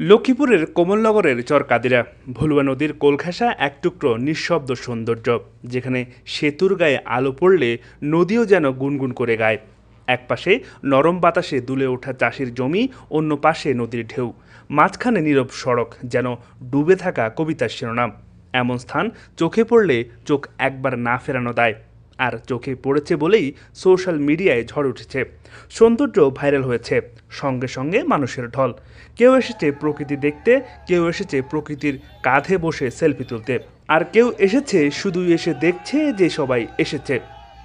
লক্ষ্মীপুরের কোমলনগরের চরকাদিরা। ভুলুয়া নদীর কোলঘেঁষা এক টুকরো নিঃশব্দ সৌন্দর্য, যেখানে সেতুর গায়ে আলো পড়লে নদীও যেন গুনগুন করে গায়। এক পাশে নরম বাতাসে দুলে ওঠা চাষির জমি, অন্য পাশে নদীর ঢেউ। মাঝখানে নীরব সড়ক যেন ডুবে থাকা কবিতার শিরোনাম। এমন স্থান চোখে পড়লে চোখ একবার না ফেরানো দায়। আর চোখে পড়েছে বলেই সোশ্যাল মিডিয়ায় ঝড় উঠেছে। সৌন্দর্য ভাইরাল হয়েছে। সঙ্গে সঙ্গে মানুষের ঢল। কেউ এসেছে প্রকৃতি দেখতে, কেউ এসেছে প্রকৃতির কাঁধে বসে সেলফি তুলতে। আর কেউ এসেছে শুধু এসে দেখছে যে সবাই এসেছে।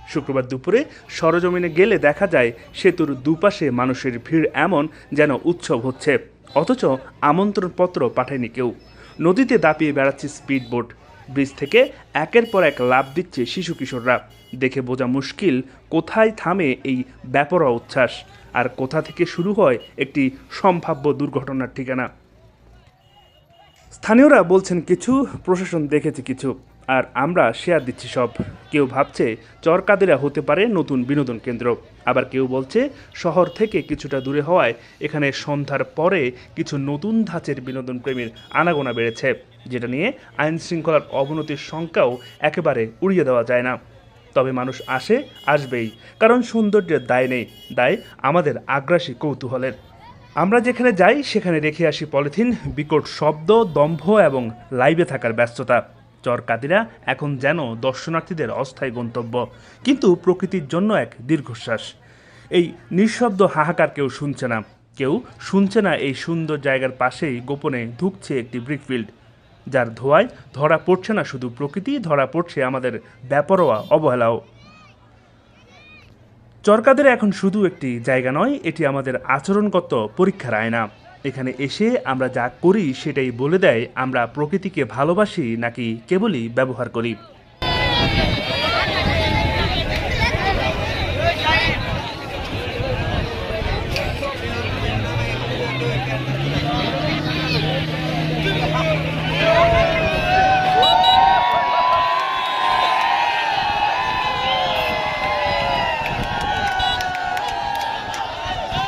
শুক্রবার দুপুরে সরজমিনে গেলে দেখা যায় সেতুর দুপাশে মানুষের ভিড় এমন যেন উৎসব হচ্ছে। অথচ আমন্ত্রণপত্র পাঠায়নি কেউ। নদীতে দাপিয়ে বেড়াচ্ছে স্পিড বোট ব্রিজ থেকে একের পর এক লাভ দিচ্ছে শিশু কিশোররা। দেখে বোঝা মুশকিল কোথায় থামে এই ব্যাপরা উচ্ছ্বাস। আর কোথা থেকে শুরু হয় একটি সম্ভাব্য দুর্ঘটনার ঠিকানা? স্থানীয়রা বলছেন কিছু, প্রশাসন দেখেছে কিছু। আর আমরা শেয়ার দিচ্ছি সব। কেউ ভাবছে চরকাদেরা হতে পারে নতুন বিনোদন কেন্দ্র। আবার কেউ বলছে শহর থেকে কিছুটা দূরে হওয়ায় এখানে সন্ধ্যার পরে কিছু নতুন ধাঁচের বিনোদন প্রেমীর আনাগোনা বেড়েছে, যেটা নিয়ে আইন শৃঙ্খলার অবনতির শঙ্কাও একেবারে উড়িয়ে দেওয়া যায় না। তবে মানুষ আসে, আসবেই, কারণ সৌন্দর্যের দায় নেই, দায় আমাদের আগ্রাসী কৌতূহলের। আমরা যেখানে যাই, সেখানে রেখে আসি পলিথিন, বিকট শব্দ, দম্ভ এবং লাইভে থাকার ব্যস্ততা। চরকাদিরা এখন যেন দর্শনার্থীদের অস্থায়ী গন্তব্য, কিন্তু প্রকৃতির জন্য এক দীর্ঘশ্বাস। এই নিঃশব্দ হাহাকার কেউ শুনছে না। কেউ শুনছে না এই সুন্দর জায়গার পাশেই গোপনে ধুকছে একটি ব্রিকফিল্ড যার ধোঁয়ায় ধরা পড়ছে না শুধু প্রকৃতি, ধরা পড়ছে আমাদের ব্যাপরোয়া অবহেলাও। চরকাদের এখন শুধু একটি জায়গা নয়, এটি আমাদের আচরণগত পরীক্ষার আয়না। এখানে এসে আমরা যা করি সেটাই বলে দেয়, আমরা প্রকৃতিকে ভালোবাসি নাকি কেবলই ব্যবহার করি।